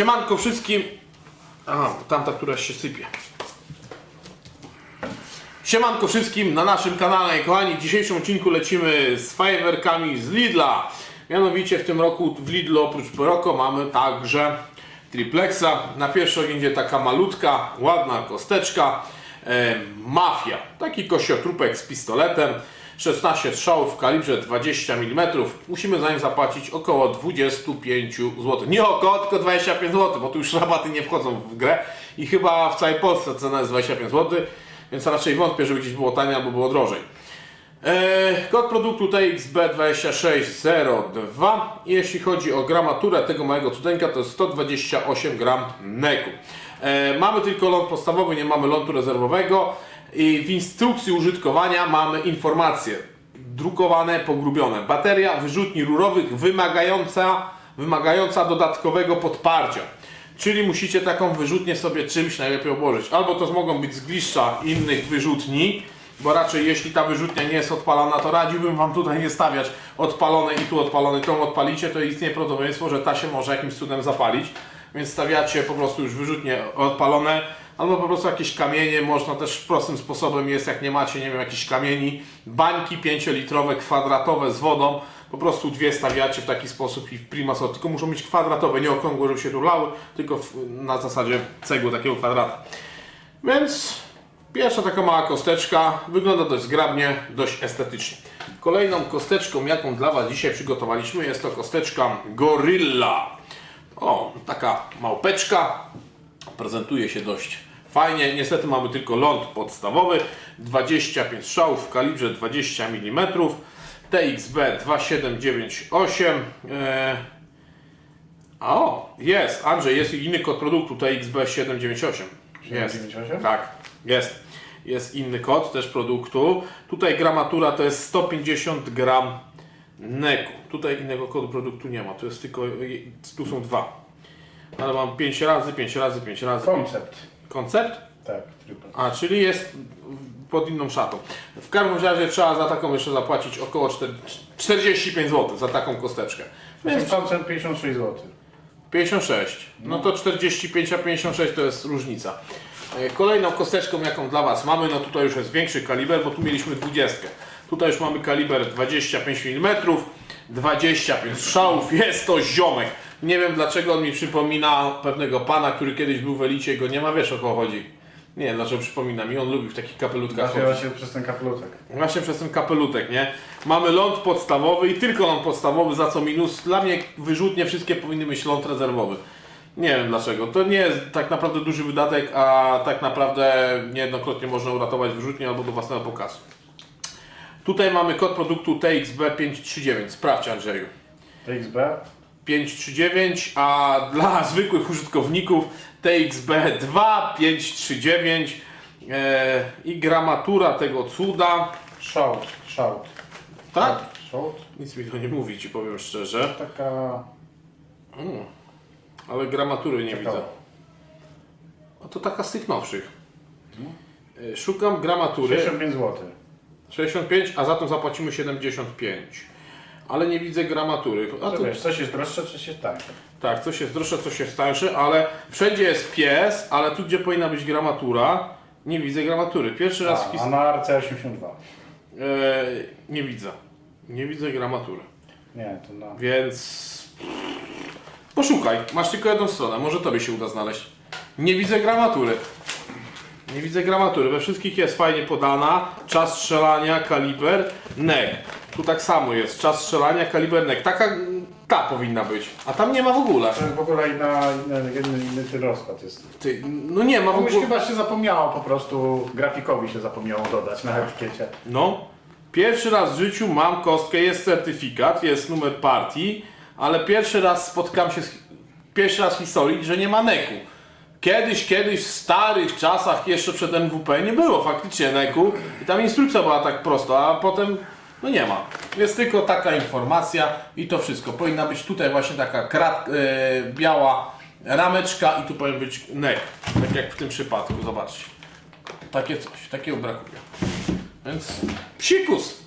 Siemanko wszystkim. Aha, tamta, która się sypie. Siemanko wszystkim na naszym kanale, kochani. W dzisiejszym odcinku lecimy z fajerwerkami z Lidla. Mianowicie w tym roku w Lidlu oprócz Poroko mamy także triplexa. Na pierwszy ogień taka malutka, ładna kosteczka. E, mafia. Taki kościotrupek z pistoletem. 16 strzałów w kalibrze 20 mm. Musimy za nim zapłacić około 25 zł. Nie około, tylko 25 zł, bo tu już rabaty nie wchodzą w grę. I chyba w całej Polsce cena jest 25 zł, więc raczej wątpię, żeby gdzieś było taniej albo było drożej. Eee, kod produktu TXB2602 i jeśli chodzi o gramaturę tego małego cudeńka to jest 128 gram neku. Eee, mamy tylko ląd podstawowy, nie mamy lądu rezerwowego i w instrukcji użytkowania mamy informacje drukowane, pogrubione. Bateria wyrzutni rurowych wymagająca, wymagająca dodatkowego podparcia. Czyli musicie taką wyrzutnię sobie czymś najlepiej obłożyć. Albo to mogą być zgliszcza innych wyrzutni, bo raczej jeśli ta wyrzutnia nie jest odpalana, to radziłbym Wam tutaj nie stawiać odpalone i tu odpalone, tą odpalicie, to istnieje prawdopodobieństwo, że ta się może jakimś cudem zapalić. Więc stawiacie po prostu już wyrzutnie odpalone, albo po prostu jakieś kamienie, można też prostym sposobem jest, jak nie macie, nie wiem, jakichś kamieni, bańki 5-litrowe, kwadratowe z wodą, po prostu dwie stawiacie w taki sposób i w prima sort, tylko muszą być kwadratowe, nie okrągłe, żeby się rulały, tylko w, na zasadzie cegły takiego kwadrata. Więc pierwsza taka mała kosteczka wygląda dość zgrabnie, dość estetycznie. Kolejną kosteczką, jaką dla Was dzisiaj przygotowaliśmy, jest to kosteczka Gorilla. O, taka małpeczka. Prezentuje się dość fajnie. Niestety mamy tylko ląd podstawowy. 25 strzałów w kalibrze 20 mm. TXB 2798. Eee, a o, jest, Andrzej, jest inny kod produktu TXB 798. Jest. 798? Tak, jest. Jest inny kod też produktu. Tutaj gramatura to jest 150 gram neku. Tutaj innego kodu produktu nie ma. Tu jest tylko, tu są dwa. Ale mam 5 razy, 5 razy, 5 razy. Koncept. Koncept? Tak, triple. A, czyli jest pod inną szatą. W każdym razie trzeba za taką jeszcze zapłacić około 4, 45 zł za taką kosteczkę. Więc Więc koncept 56 zł. 56. No to 45 a 56 to jest różnica. E, Kolejną kosteczką, jaką dla Was mamy, no tutaj już jest większy kaliber, bo tu mieliśmy 20. Tutaj już mamy kaliber 25 mm, 25 strzałów, jest to ziomek. Nie wiem dlaczego on mi przypomina pewnego pana, który kiedyś był w Elicie, go nie ma, wiesz o kogo chodzi. Nie wiem dlaczego przypomina mi, on lubi w takich kapelutkach chodzić. Nazywa się przez ten kapelutek. Właśnie przez ten kapelutek, nie? Mamy ląd podstawowy i tylko ląd podstawowy, za co minus. Dla mnie wyrzutnie wszystkie powinny mieć ląd rezerwowy. Nie wiem dlaczego. To nie jest tak naprawdę duży wydatek, a tak naprawdę niejednokrotnie można uratować wyrzutnię albo do własnego pokazu. Tutaj mamy kod produktu TXB539. Sprawdź Andrzeju. TXB 539, a dla zwykłych użytkowników TXB2539 e, i gramatura tego cuda. Shout, shout. Tak? Shout. Nic mi to nie mówi, ci powiem szczerze. Taka... Ale gramatury nie Ciekawe. widzę. A to taka z tych nowszych. E, Szukam gramatury. 65 zł. 65, a za to zapłacimy 75. Ale nie widzę gramatury. A To to, wiesz, coś jest droższe, coś jest tańsze. tak, coś jest droższe, coś jest tańsze, ale wszędzie jest pies, ale tu gdzie powinna być gramatura, nie widzę gramatury. Pierwszy raz w A, a historii. na RC82. E, nie widzę. Nie widzę gramatury. Nie, to na... Więc poszukaj. Masz tylko jedną stronę. Może tobie się uda znaleźć. Nie widzę gramatury. Nie widzę gramatury. We wszystkich jest fajnie podana. Czas strzelania, kaliber, nek. Tu tak samo jest. Czas strzelania, kaliber, nek. Taka ta powinna być. A tam nie ma w ogóle. To jest w ogóle inna, inny, inny, inny ten rozkład jest. Ty, no nie ma w Komuś ogóle. chyba się zapomniało po prostu, grafikowi się zapomniało dodać na etykiecie. No. Pierwszy raz w życiu mam kostkę, jest certyfikat, jest numer partii, ale pierwszy raz spotkam się z, pierwszy raz w historii, że nie ma neku. Kiedyś, kiedyś w starych czasach, jeszcze przed NWP nie było faktycznie neku i tam instrukcja była tak prosta, a potem no nie ma. Jest tylko taka informacja i to wszystko. Powinna być tutaj właśnie taka krat, e, biała rameczka i tu powinien być nek. Tak jak w tym przypadku, zobaczcie. Takie coś, takiego brakuje. Więc psikus.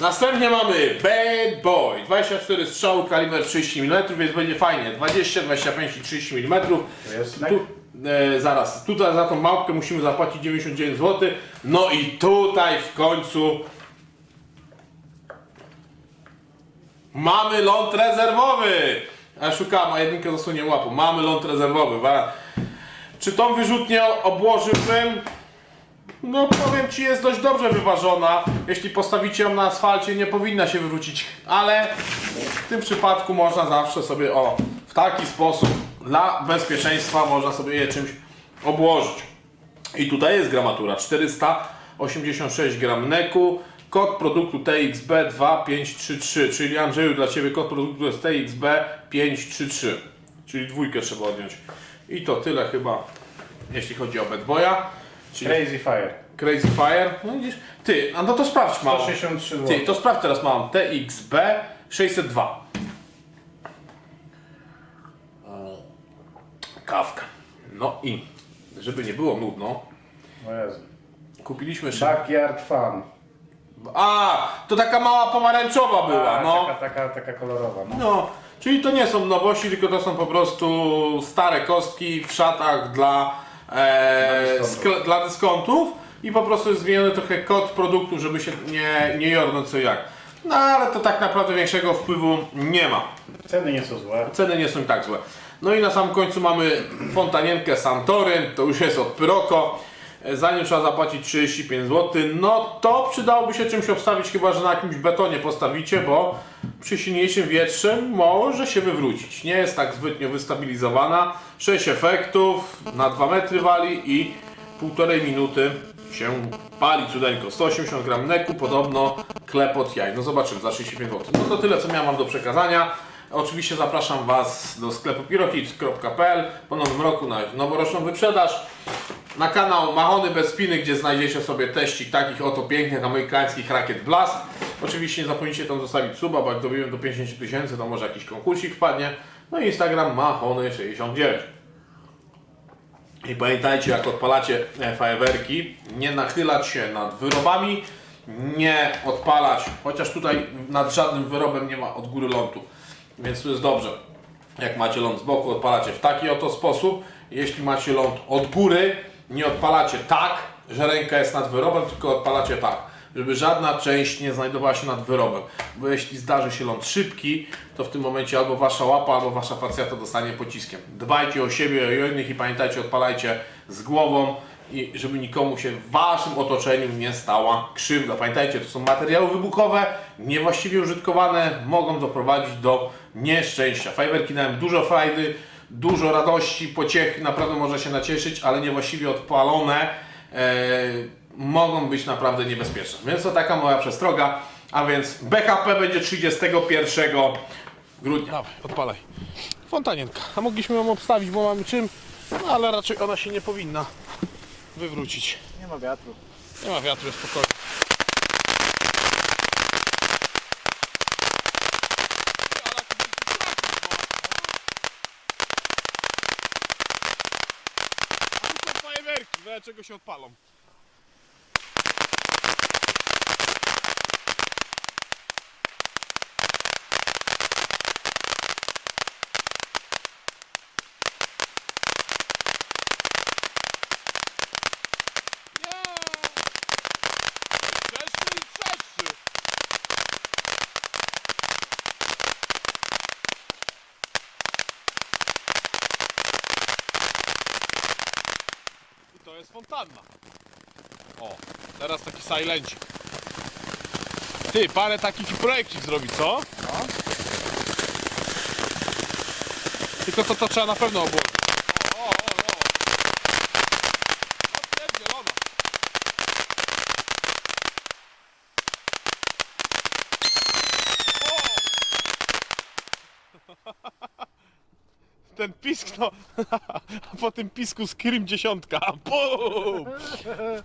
Następnie mamy Bad Boy. 24 strzały, kaliber 30 mm, więc będzie fajnie. 20, 25 i 30 mm. To jest. Tu, e, zaraz, tutaj za tą małpkę musimy zapłacić 99 zł. No i tutaj w końcu mamy ląd rezerwowy. Ja szukałem, a jedynkę zasłonię łapą. Mamy ląd rezerwowy. Czy tą wyrzutnię obłożyłbym? No powiem Ci, jest dość dobrze wyważona. Jeśli postawicie ją na asfalcie, nie powinna się wywrócić. Ale w tym przypadku można zawsze sobie o w taki sposób dla bezpieczeństwa można sobie je czymś obłożyć. I tutaj jest gramatura 486 gram neku. Kod produktu TXB2533, czyli Andrzeju dla Ciebie kod produktu jest TXB533, czyli dwójkę trzeba odjąć. I to tyle chyba, jeśli chodzi o Bad Boya. Czyli Crazy Fire. Crazy Fire. No widzisz, ty, a no to sprawdź mam. 163 zł. Ty, to sprawdź teraz mam TXB 602. Kawka. No i, żeby nie było nudno, O Jezu. kupiliśmy szybko. Backyard Fun. A, to taka mała pomarańczowa była, no. Taka, taka, taka kolorowa. No. No, czyli to nie są nowości, tylko to są po prostu stare kostki w szatach dla, e, Dla dyskontów. skle, dla dyskontów i po prostu jest zmieniony trochę kod produktu, żeby się nie, nie jornąć co jak. No ale to tak naprawdę większego wpływu nie ma. Ceny nie są złe. Ceny nie są tak złe. No i na samym końcu mamy fontanienkę Santory, to już jest od Pyroco. E, Zanim trzeba zapłacić 35 zł, no to przydałoby się czymś obstawić, chyba że na jakimś betonie postawicie, bo przy silniejszym wietrze może się wywrócić. Nie jest tak zbytnio wystabilizowana. 6 efektów, na 2 metry wali i półtorej minuty się pali cudeńko. 180 gram neku, podobno klepot jaj. No zobaczymy, za 35 zł. No to tyle, co miałem do przekazania. Oczywiście zapraszam Was do sklepu pirohit.pl po nowym roku na noworoczną wyprzedaż. Na kanał Mahony bez spiny, gdzie znajdziecie sobie teścik takich oto pięknych amerykańskich rakiet Blast. Oczywiście nie zapomnijcie tam zostawić suba, bo jak dobiłem do 50 tysięcy, to może jakiś konkursik wpadnie. No i Instagram Mahony69. I pamiętajcie, jak odpalacie e, fajerwerki, nie nachylać się nad wyrobami, nie odpalać, chociaż tutaj nad żadnym wyrobem nie ma od góry lądu, więc to jest dobrze. Jak macie ląd z boku, odpalacie w taki oto sposób. Jeśli macie ląd od góry, nie odpalacie tak, że ręka jest nad wyrobem, tylko odpalacie tak, żeby żadna część nie znajdowała się nad wyrobem. Bo jeśli zdarzy się ląd szybki, to w tym momencie albo wasza łapa, albo wasza facjata dostanie pociskiem. Dbajcie o siebie o innych i pamiętajcie, odpalajcie z głową i żeby nikomu się w waszym otoczeniu nie stała krzywda. Pamiętajcie, to są materiały wybuchowe, niewłaściwie użytkowane, mogą doprowadzić do nieszczęścia. Fajerwerki dają dużo frajdy, dużo radości, pociechy, naprawdę można się nacieszyć, ale niewłaściwie odpalone e, mogą być naprawdę niebezpieczne. Więc to taka moja przestroga, a więc BHP będzie 31 grudnia. Dawaj, odpalaj. Fontanienka. A mogliśmy ją obstawić, bo mamy czym, no ale raczej ona się nie powinna wywrócić. Nie ma wiatru. Nie ma wiatru, jest spokojnie. Fajerwerki, czego się odpalą. Jest fontanna. O, teraz taki silencik. Ty, parę takich projekcik zrobić, co? No. Tylko to, to trzeba na pewno obłożyć. O, o. O, Ten pisk, no. A po tym pisku skrim dziesiątka. Bum!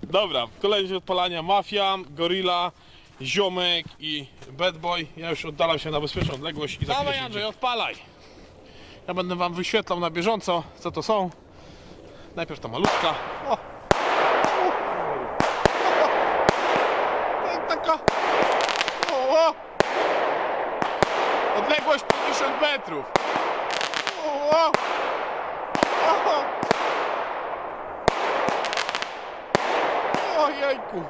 Dobra, kolejność odpalania Mafia, Gorilla, Ziomek i Bad Boy. Ja już oddalam się na bezpieczną odległość i za Dawaj Andrzej, odpalaj! Ja będę wam wyświetlał na bieżąco, co to są. Najpierw ta malutka. O! O! Taka! metrów. O, o. O. Ojejku.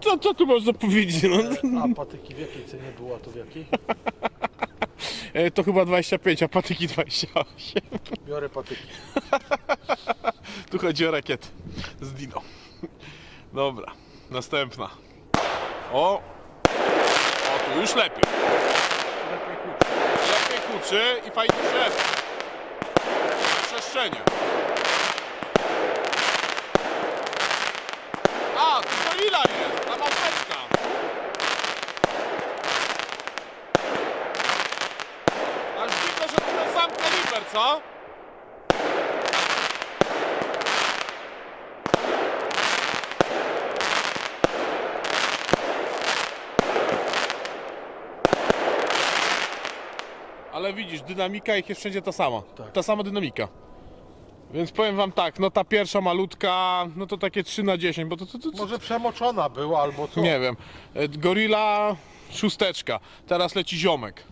Co, co tu można powiedzieć? No? A patyki w jakiej cenie była to w jakiej? E, To chyba 25, a patyki 28. Biorę patyki. Tu chodzi o rakiety z Dino. Dobra, następna. O! O, tu już lepiej. Lepiej huczy i fajnie drzew. Przestrzenie. A, tu gorila jest, ta małpeczka. Aż dziwne, że to ten sam co? Ale widzisz, dynamika ich jest wszędzie ta sama. Tak. Ta sama dynamika. Więc powiem wam tak, no ta pierwsza malutka, no to takie 3 na 10, bo to, to, to, to Może przemoczona była albo co? nie wiem. E, Gorilla szósteczka. Teraz leci ziomek.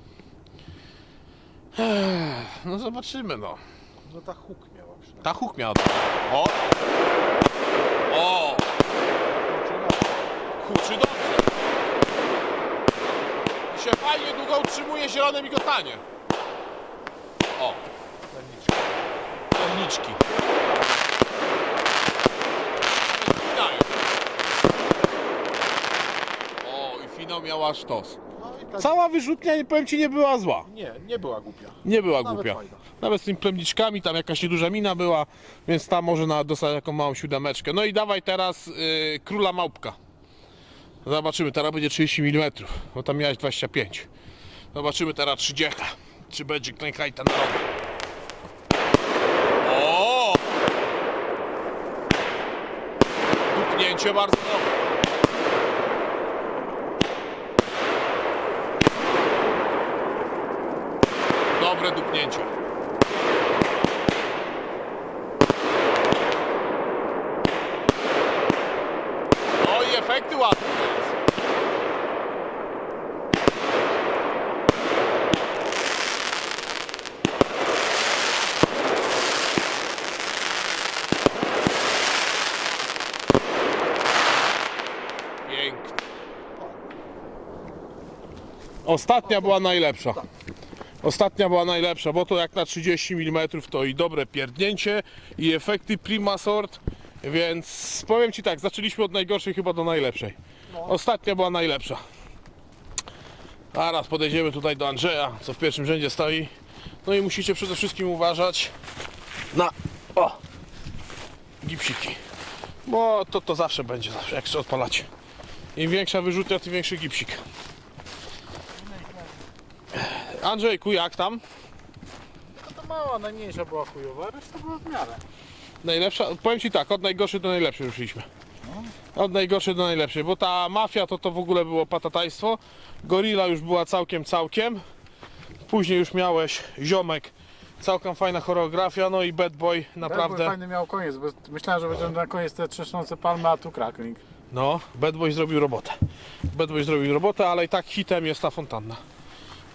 Ech, No zobaczymy no. No ta huk miała przynajmniej. Ta huk miała. O! O! Huczy dobrze. I się fajnie długo utrzymuje zielone migotanie. O! Plemniczki. Wydają. O, i finał miała sztos. Tak... Cała wyrzutnia, nie powiem ci, nie była zła. Nie, nie była głupia. Nie była Nawet głupia. fajna. Nawet z tymi plemniczkami, tam jakaś nieduża mina była, więc tam może na, dostać taką małą siódemeczkę. No i dawaj teraz yy, króla małpka. Zobaczymy, teraz będzie 30 mm, bo tam miałeś 25. Zobaczymy teraz 30. Czy będzie klękajta na rogu. O! Dupnięcie bardzo dobre. Dobre dupnięcie. No i efekty ładne. Ostatnia była najlepsza. Ostatnia była najlepsza, bo to jak na 30 mm to i dobre pierdnięcie i efekty prima sort, więc powiem Ci tak, zaczęliśmy od najgorszej chyba do najlepszej. Ostatnia była najlepsza. Teraz podejdziemy tutaj do Andrzeja, co w pierwszym rzędzie stoi. No i musicie przede wszystkim uważać na o, gipsiki. Bo to, to zawsze będzie, zawsze jak się odpalacie. Im większa wyrzutnia, tym większy gipsik. Andrzejku, jak tam? No to mała, najmniejsza była chujowa, reszta była w miarę. Najlepsza? Powiem Ci tak, od najgorszej do najlepszej już szliśmy. Od najgorszej do najlepszej, bo ta mafia to to w ogóle było patatajstwo. Gorilla już była całkiem, całkiem. Później już miałeś ziomek, całkiem fajna choreografia, no i Bad Boy Naprawdę. naprawdę. Fajny miał koniec, bo myślałem, że będzie na koniec te trzeszczące palmy, a tu crackling. No, Bad Boy zrobił robotę. Bad Boy zrobił robotę, ale i tak hitem jest ta fontanna.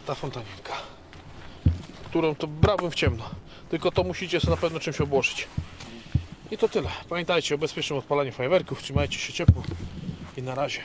Ta fontaninka. Którą to brałbym w ciemno. Tylko to musicie sobie na pewno czymś obłożyć. I to tyle. Pamiętajcie o bezpiecznym odpalaniu fajerwerków. Trzymajcie się ciepło. I na razie.